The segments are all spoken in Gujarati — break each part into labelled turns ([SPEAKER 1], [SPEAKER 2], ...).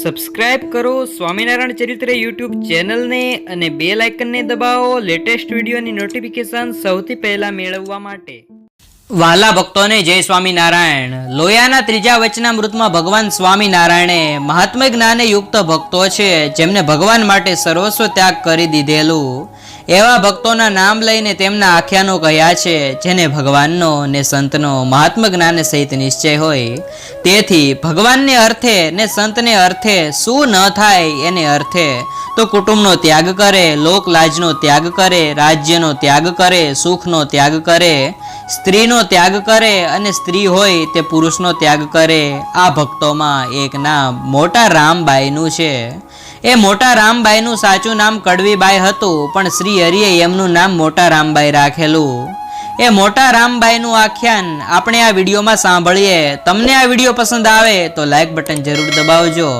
[SPEAKER 1] સબસ્ક્રાઇબ કરો સ્વામિનારાયણ ચરિત્ર યુટ્યુબ ચેનલને અને બે લાઇકનને દબાવો લેટેસ્ટ વિડીયોની નોટિફિકેશન સૌથી પહેલા મેળવવા માટે.
[SPEAKER 2] વાલા ભક્તોને જય સ્વામિનારાયણ. લોયાના ત્રીજા વચનામૃતમાં ભગવાન સ્વામિનારાયણે મહાત્મા જ્ઞાને યુક્ત ભક્તો છે જેમને ભગવાન માટે સર્વસ્વ ત્યાગ કરી દીધેલું. એવા ભક્તોના નામ લઈને તેમના આખ્યાનો કહ્યા છે, જેને ભગવાનનો ને સંતનો મહાત્મ જ્ઞાન સહિત નિશ્ચય હોય. તેથી ભગવાનને અર્થે ને સંતને અર્થે શું ન થાય એને અર્થે તો કુટુંબનો ત્યાગ કરે, લોકલાજનો ત્યાગ કરે, રાજ્યનો ત્યાગ કરે, સુખનો ત્યાગ કરે, સ્ત્રીનો ત્યાગ કરે અને સ્ત્રી હોય તે પુરુષનો ત્યાગ કરે. આ ભક્તોમાં એક નામ મોટા રામબાઈનું છે. એ મોટા રામબાઈનું સાચું નામ કડવીબાઈ હતું, પણ શ્રી હરિએ એમનું નામ મોટા રામબાઈ રાખેલું. એ મોટા રામબાઈનું આખ્યાન આપણે આ વિડીયોમાં સાંભળીએ. તમને આ વીડિયો પસંદ આવે તો લાઈક બટન જરૂર દબાવજો.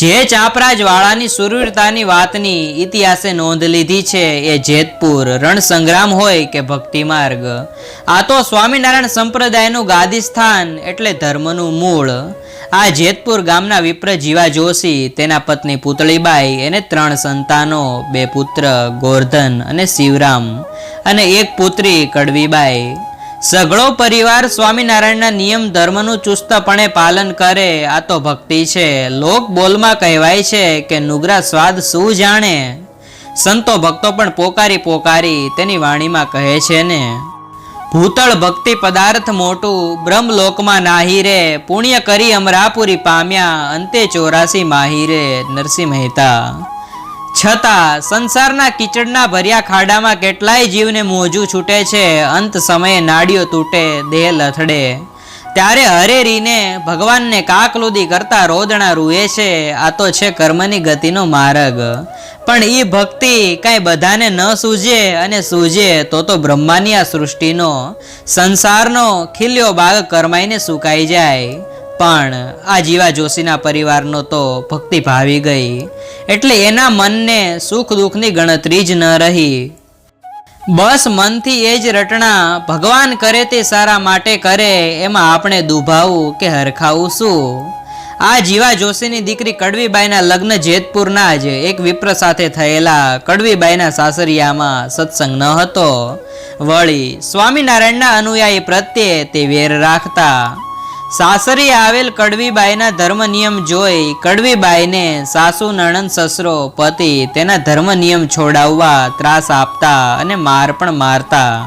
[SPEAKER 2] જે ચાપરાજ વાળાની સુરવીરતાની વાતની ઇતિહાસે નોંધ લીધી છે, એ જેતપુર રણ સંગ્રામ હોય કે ભક્તિ માર્ગ આ તો સ્વામિનારાયણ સંપ્રદાયનું ગાદી સ્થાન એટલે ધર્મનું મૂળ. આ જેતપુર ગામના વિપ્ર જીવા જોશી, તેના પત્ની પુતળીબાઈ એને ત્રણ સંતાનો, બે પુત્ર, ગોરધન અને શિવરામ અને એક પુત્રી કડવીબાઈ. સઘળો પરિવાર સ્વામિનારાયણના નિયમ ધર્મનું ચુસ્તપણે પાલન કરે, આ તો ભક્તિ છે. લોક બોલમાં કહેવાય છે કે નુગરા સ્વાદ શું જાણે? સંતો ભક્તો પણ પોકારી પોકારી તેની વાણીમાં કહે છે ને ભૂતળ ભક્તિ પદાર્થ મોટું બ્રહ્મલોકમાં નાહી રે, પુણ્ય કરી અમરાપુરી પામ્યા, અંતે ચોરાસી માહી રે, નરસિંહ મહેતા. છતાં સંસારના કીચડના ભર્યા ખાડામાં કેટલાય જીવને મોજું છૂટે છે, અંત સમયે નાડીઓ તૂટે, દેહ લથડે. ત્યારે હરેરીને ભગવાનને કાકલુદી કરતા રોદણા રૂએ છે, આ તો છે કર્મની ગતિનો માર્ગ. પણ એ ભક્તિ કાંઈ બધાને ન સૂજે અને સૂજે તો તો બ્રહ્માની આ સૃષ્ટિનો, સંસારનો ખીલ્યો ભાગ કરમાઈને સુકાઈ જાય. પણ આ જીવા જોશીના પરિવારનો તો ભક્તિ ભાવી ગઈ. એટલે એના મનને સુખ દુઃખની ગણતરી જ ન રહી. બસ મનથી એ જ રટણા ભગવાન કરે તે સારા માટે કરે, એમાં આપણે દુભાવું કે હરખાવું શું? આ જીવા જોશીની દીકરી કડવીબાઈના લગ્ન જેતપુરના જ, એક વિપ્ર સાથે થયેલા કડવીબાઈના સાસરિયામાં સત્સંગ ન હતો. વળી સ્વામિનારાયણના અનુયાયી પ્રત્યે તે વેર રાખતા સાસરી આવેલ કડવીબાઈના ધર્મ નિયમ જોઈ કડવીબાઈને સાસુ, નણંદ, સસરો, પતિ તેના ધર્મ નિયમ છોડાવવા ત્રાસ આપતા અને માર પણ મારતા.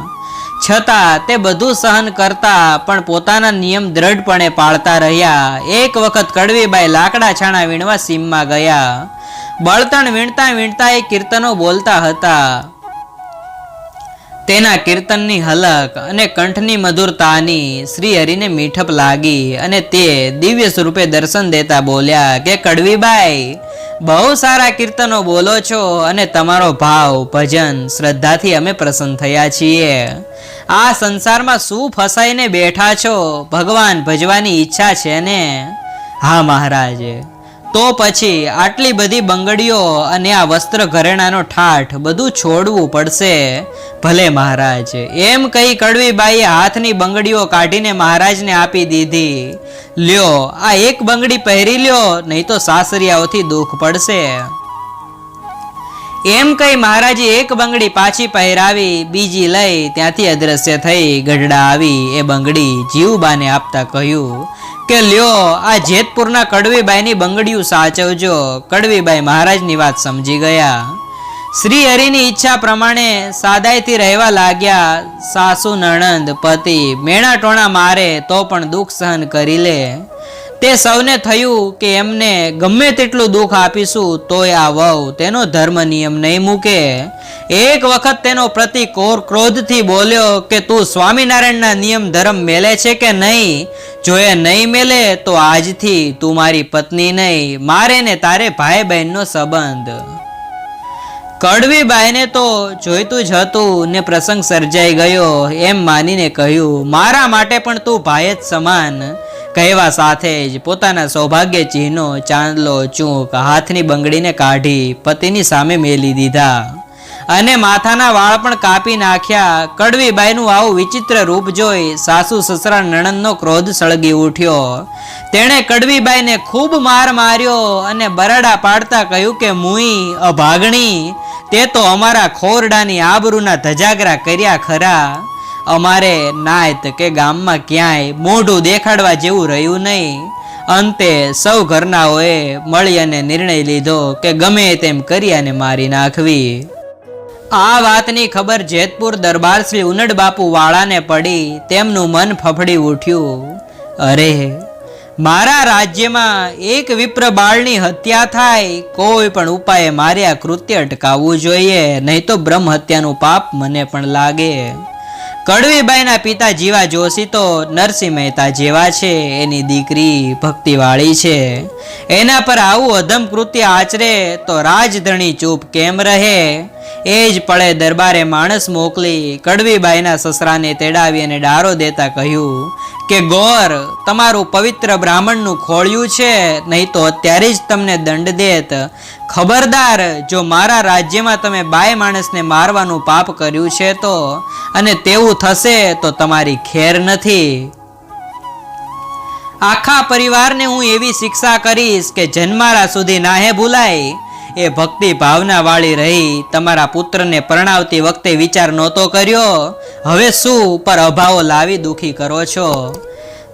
[SPEAKER 2] છતાં તે બધું સહન કરતા પણ પોતાના નિયમ દ્રઢપણે પાળતા રહ્યા. એક વખત કડવીબાઈ લાકડા છાણા વીણવા સીમમાં ગયા. બળતણ વીણતા વીણતા એ કીર્તનો બોલતા હતા. તેના કીર્તનની હલક અને કંઠની મધુરતાની શ્રી હરિને મીઠપ લાગી અને તે દિવ્ય સ્વરૂપે દર્શન દેતા બોલ્યા કે, કડવીબાઈ, બહુ સારા કીર્તનો બોલો છો અને તમારો ભાવ, ભજન શ્રદ્ધાથી અમે પ્રસન્ન થયા છીએ. આ સંસારમાં શું ફસાઈને બેઠા છો? ભગવાન ભજવાની ઈચ્છા છે ને? હા મહારાજ. તો પછી આટલી બધી બંગડીઓ અને આ વસ્ત્ર ઘરેણાનો ઠાઠ બધું છોડવું પડશે. ભલે મહારાજ, એમ કહી કડવીબાઈએ હાથની બંગડીઓ કાઢીને મહારાજને આપી દીધી. લ્યો, આ એક બંગડી પહેરી લ્યો, નહીં તો સાસરિયાઓથી દુઃખ પડશે. એમ કહી મહારાજે એક બંગડી પાછી પહેરાવી, બીજી લઈ ત્યાંથી અદ્રશ્ય થઈ ગઢડા આવી. એ બંગડી જીવબાને આપતા કહ્યું કે લ્યો, આ જેતપુરના કડવીબાઈની બંગડીયું સાચવજો. કડવીબાઈ મહારાજની વાત સમજી ગયા. શ્રી હરિની ઈચ્છા પ્રમાણે સાદાઈથી રહેવા લાગ્યા સાસુ નણંદ પતિ. મેણા ટોણા મારે તો પણ દુઃખ સહન કરી લે. તે સૌને થયું કે એમને ગમે તેટલું દુઃખ આપીશું, તોય આ વહુ તેનો ધર્મ નિયમ નહીં મૂકે. એક વખત તેનો પ્રતિ કોર ક્રોધથી બોલ્યો કે, તું સ્વામિનારાયણના નિયમ ધર્મ મેલે છે કે નહીં? જો એ નહીં મેલે, તો આજથી તું મારી પત્ની નહીં. મારે ને તારે ભાઈ બહેનનો સંબંધ. કડવીબાઈને તો જોઈતું જ હતું ને પ્રસંગ સર્જાઈ ગયો. એમ માનીને કહ્યું, મારા માટે પણ તું ભાઈ જ સમાન. કહેવા સાથે જ પોતાના સૌભાગ્ય ચિહ્નો ચાંદલો ચૂંક હાથની બંગડીને કાઢી પતિની સામે મેલી દીધા. અને માથાના વાળ પણ કાપી નાખ્યા. કડવીબાઈનું આવું વિચિત્ર રૂપ જોઈ સાસુ સસરા નણંદનો ક્રોધ સળગી ઉઠ્યો. તેણે કડવીબાઈને ખૂબ માર માર્યો અને બરાડા પાડતા કહ્યું કે, મુઈ, અભાગણી, તે તો અમારા ખોરડાની આબરૂના ધજાગરા કર્યા ખરા. અમારે નાયત કે ગામમાં ક્યાંય મોઢું દેખાડવા જેવું રહ્યું નહીં. અંતે સૌ ઘરનાઓએ મળી અને નિર્ણય લીધો કે ગમે તેમ કરી અને મારી નાખવી. આ વાતની ખબર જેતપુર દરબાર શ્રી ઉનડ બાપુ વાળાને પડી તેમનું મન ફફડી ઉઠ્યું. અરે, મારા રાજ્યમાં એક વિપ્ર બાળની હત્યા થાય કોઈ પણ ઉપાયે મારે આ કૃત્ય અટકાવવું જોઈએ, નહીં તો બ્રહ્મ હત્યાનું પાપ મને પણ લાગે. કડવીબાઈના પિતા જીવા જોશી તો નરસિંહ મહેતા જેવા છે. એની દીકરી ભક્તિવાળી છે. એના પર આવું અધમ કૃત્ય આચરે તો રાજધણી ચૂપ કેમ રહે? એ જ પળે દરબારે માણસ મોકલી કડવીબાઈના સસરાને તેડાવી અને ડારો દેતા કહ્યું કે ગોર તમારું પવિત્ર બ્રાહ્મણનું ખોળ્યું છે, નહીં તો અત્યારે જ તમને દંડ દેત. ખબરદાર, જો મારા રાજ્યમાં તમે બાય માણસને મારવાનું પાપ કર્યું છે તો, અને તેવું થશે તો તમારી ખેર નથી. આખા પરિવારને હું એવી શિક્ષા કરીશ કે જન્મારા સુધી નાહે ભૂલાય. એ ભક્તિ ભાવના વાળી રહી, તમારા પુત્રને પરણાવતી વખતે વિચાર નહોતો કર્યો. હવે શું પર અભાવો લાવી દુખી કરો છો?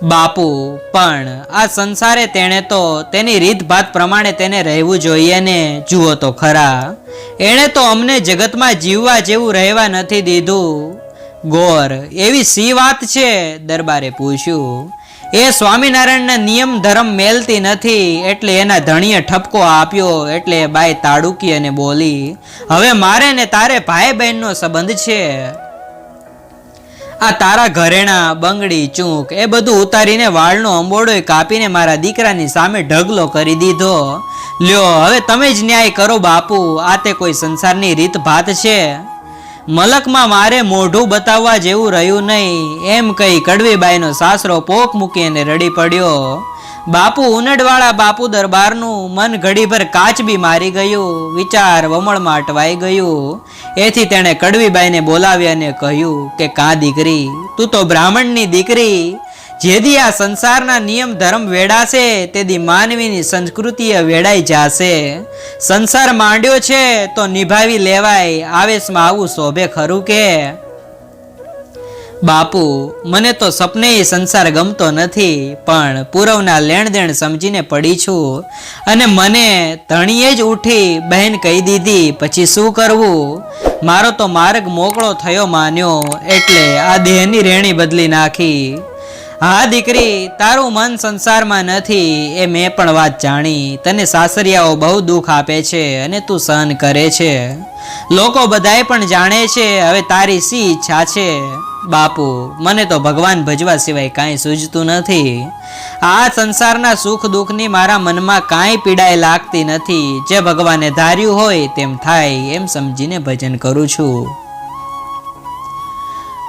[SPEAKER 2] બાપુ, પણ આ સંસારે તેણે તો તેની રીતભાત પ્રમાણે તેને રહેવું જોઈએ ને. જુઓ તો ખરા. એણે તો અમને જગતમાં જીવવા જેવું રહેવા નથી દીધું. ગોર, એવી સી વાત છે? દરબારે પૂછ્યું. એ સ્વામિનારાયણના નિયમ ધર્મ મેલતી નથી એટલે એના ધણીએ ઠપકો આપ્યો એટલે બાઈ તાડુકી અને બોલી, હવે મારે ને તારે ભાઈ બહેનનો સંબંધ છે. આ તારા ઘરેણા, બંગડી, ચૂંક, એ બધું ઉતારીને વાળનો અંબોડો કાપીને મારા દીકરાની સામે ઢગલો કરી દીધો. લ્યો, હવે તમે જ ન્યાય કરો બાપુ, આ તે કોઈ સંસારની રીત ભાત છે. મલકમાં મારે મોઢું બતાવવા જેવું રહ્યું નહીં. એમ કહી કડવીબાઈનો સાસરો પોક મૂકીને રડી પડ્યો. બાપુ ઉનડવાળા બાપુ દરબારનું મન ઘડીભર કાચ બી મારી ગયું. વિચાર વમળમાં અટવાઈ ગયું. એથી તેણે કડવીબાઈને બોલાવી અને કહ્યું કે, કા દીકરી, તું તો બ્રાહ્મણની દીકરી. જેદી આ સંસારના નિયમ, ધર્મ વેડાશે તેદી માનવીની સંસ્કૃતિ વેડાઈ જશે. સંસાર માંડ્યો છે, તો નિભાવી લેવાય. આવેશમાં આવું શોભે ખરું કે? બાપુ, મને તો સપને સંસાર ગમતો નથી, પણ પૂરવના લેણ દેણ સમજીને પડી છું. અને મને ધણીએ જ ઉઠી બહેન કહી દીધી, પછી શું કરવું? મારો તો માર્ગ મોકળો થયો માન્યો, એટલે આ દેહની રેણી બદલી નાખી. હા, દીકરી, તારું મન સંસારમાં નથી, એ મેં પણ વાત જાણી. તને સાસરિયાઓ બહુ દુઃખ આપે છે અને તું સહન કરે છે. લોકો બધાય પણ જાણે છે, હવે તારી સી ઈચ્છા છે? બાપુ, મને તો ભગવાન ભજવા સિવાય કાંઈ સૂઝતું નથી. આ સંસારના સુખ દુઃખની મારા મનમાં કાંઈ પીડાય લાગતી નથી. જે ભગવાને ધાર્યું હોય તેમ થાય, એમ સમજીને ભજન કરું છું.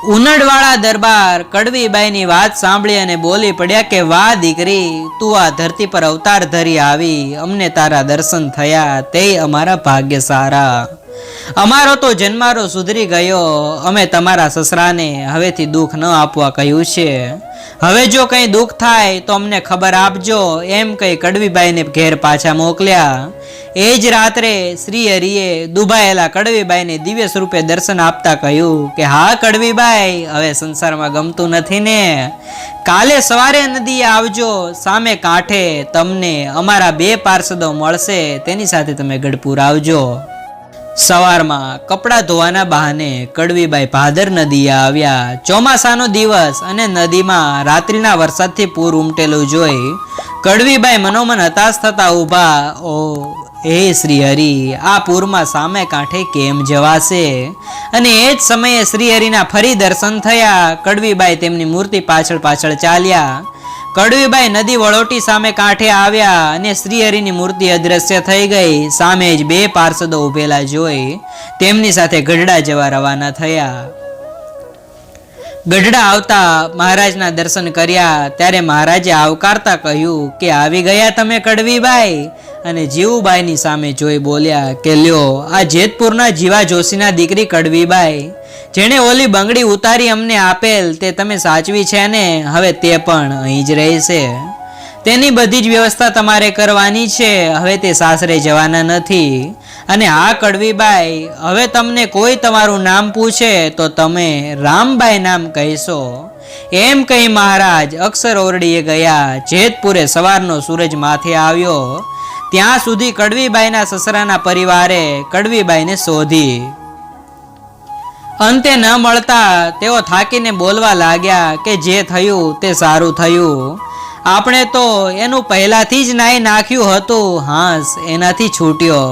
[SPEAKER 2] ઉનડવાળા દરબાર કડવીબાઈની વાત સાંભળી અને બોલી પડ્યા કે, વાહ દીકરી, તું આ ધરતી પર અવતાર ધરી આવી. અમને તારા દર્શન થયા. તે અમારા ભાગ્ય સારા. અમારો તો જન્મારો સુધરી ગયો. અમે તમારા સસરાને હવેથી દુઃખ ન આપવા કહ્યું છે. હવે જો કંઈ દુઃખ થાય તો અમને ખબર આપજો. એમ કહી કડવીબાઈને ઘેર પાછા મોકલ્યા. એ જ રાત્રે શ્રી હરિએ દુભાયેલા કડવીબાઈને દિવ્ય સ્વરૂપે દર્શન આપતા કહ્યું કે, હા કડવીબાઈ, હવે સંસારમાં ગમતું નથી ને. કાલે સવારે નદીએ આવજો. સામે કાંઠે તમને અમારા બે પાર્ષદો મળશે. તેની સાથે તમે ગઢપુર આવજો. સવારમાં કપડાં ધોવાના બહાને કડવીબાઈ ભાદર નદીએ આવ્યા. ચોમાસાનો દિવસ અને નદીમાં રાત્રિના વરસાદથી પૂર ઉમટેલું જોઈ કડવીબાઈ મનોમન હતાશ થતા ઊભા. ઓ, હે શ્રી હરિ આ પૂરમાં સામે કાંઠે કેમ જવાશે? અને એ જ સમયે શ્રીહરિના ફરી દર્શન થયા. કડવીબાઈ તેમની મૂર્તિ પાછળ પાછળ ચાલ્યા. કડવીબાઈ નદી વળોટી સામે કાંઠે આવ્યા અને શ્રીહરિની મૂર્તિ અદ્રશ્ય થઈ ગઈ. સામે જ બે પાર્ષદો ઉભેલા જોઈ તેમની સાથે ગઢડા જવા રવાના થયા. ગઢડા આવતા મહારાજના દર્શન કર્યા. ત્યારે મહારાજે આવકારતા કહ્યું કે, આવી ગયા તમે કડવીબાઈ? અને જીવુબાઈની સામે જોઈ બોલ્યા કે, લ્યો, આ જેતપુરના જીવા જોશીના દીકરી કડવીબાઈ. જેણે ઓલી બંગડી ઉતારી અમને આપેલ તે તમે સાચવી છે ને? હવે તે પણ અહીં જ રહેશે. તેની બધી જ વ્યવસ્થા તમારે કરવાની છે. હવે તે સાસરે જવાના નથી. અને આ કડવીબાઈ, હવે તમને કોઈ તમારું નામ પૂછે તો તમે રામબાઈ નામ કહેશો. એમ કહી મહારાજ અક્ષર ઓરડીએ ગયા. જેતપુરે સવારનો સૂરજ માથે આવ્યો. ત્યાં સુધી કડવીબાઈના સસરાના પરિવારે કડવીબાઈને શોધી અંતે ન મળતા તેઓ થાકીને બોલવા લાગ્યા કે જે થયું તે સારું થયું. આપણે તો એનું પહેલાથી જ નાઈ નાખ્યું હતું, હાંસ એનાથી છૂટ્યો.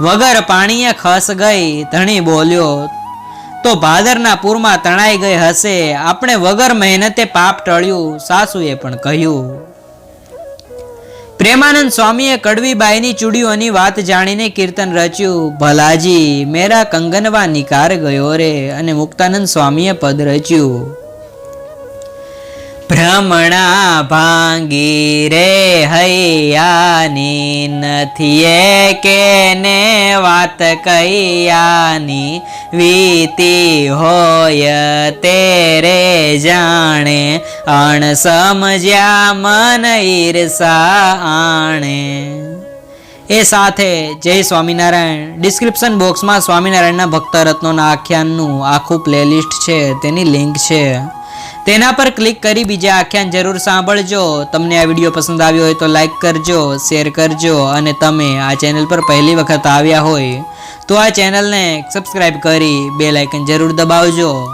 [SPEAKER 2] વગર પાણીએ ખસ ગઈ, ધણી બોલ્યો, તો ભાદરના પૂરમાં તણાઈ ગઈ હશે, આપણે વગર મહેનતે પાપ ટળ્યું, સાસુએ પણ કહ્યું. પ્રેમાનંદ સ્વામીએ કડવીબાઈની ચૂડીઓની વાત જાણીને કીર્તન રચ્યું. ભલાજી, મેરા કંગનવા નિકાર ગયો રે, અને મુક્તાનંદ સ્વામીએ પદ રચ્યું. ભ્રમણા ભાંગી રે હૈયાની નથી એ કે ને વાત કૈયાની? વીતી હોય તેરે જાણે, અણ સમજ્યા મન ઈર્ષા આણે. એ સાથે જય સ્વામિનારાયણ. ડિસ્ક્રિપ્શન બોક્સમાં સ્વામિનારાયણના ભક્ત રત્નોના આખ્યાનનું આખું પ્લેલિસ્ટ છે, તેની લિંક છે. તેના પર ક્લિક કરી બીજા આખ્યાન જરૂર સાંભળજો. તમને આ વીડિયો પસંદ આવ્યો હોય તો લાઈક કરજો શેર કરજો અને તમે આ ચેનલ પર પહેલી વખત આવ્યા હોય તો આ ચેનલને સબસ્ક્રાઈબ કરી બે લાઇકન જરૂર દબાવજો.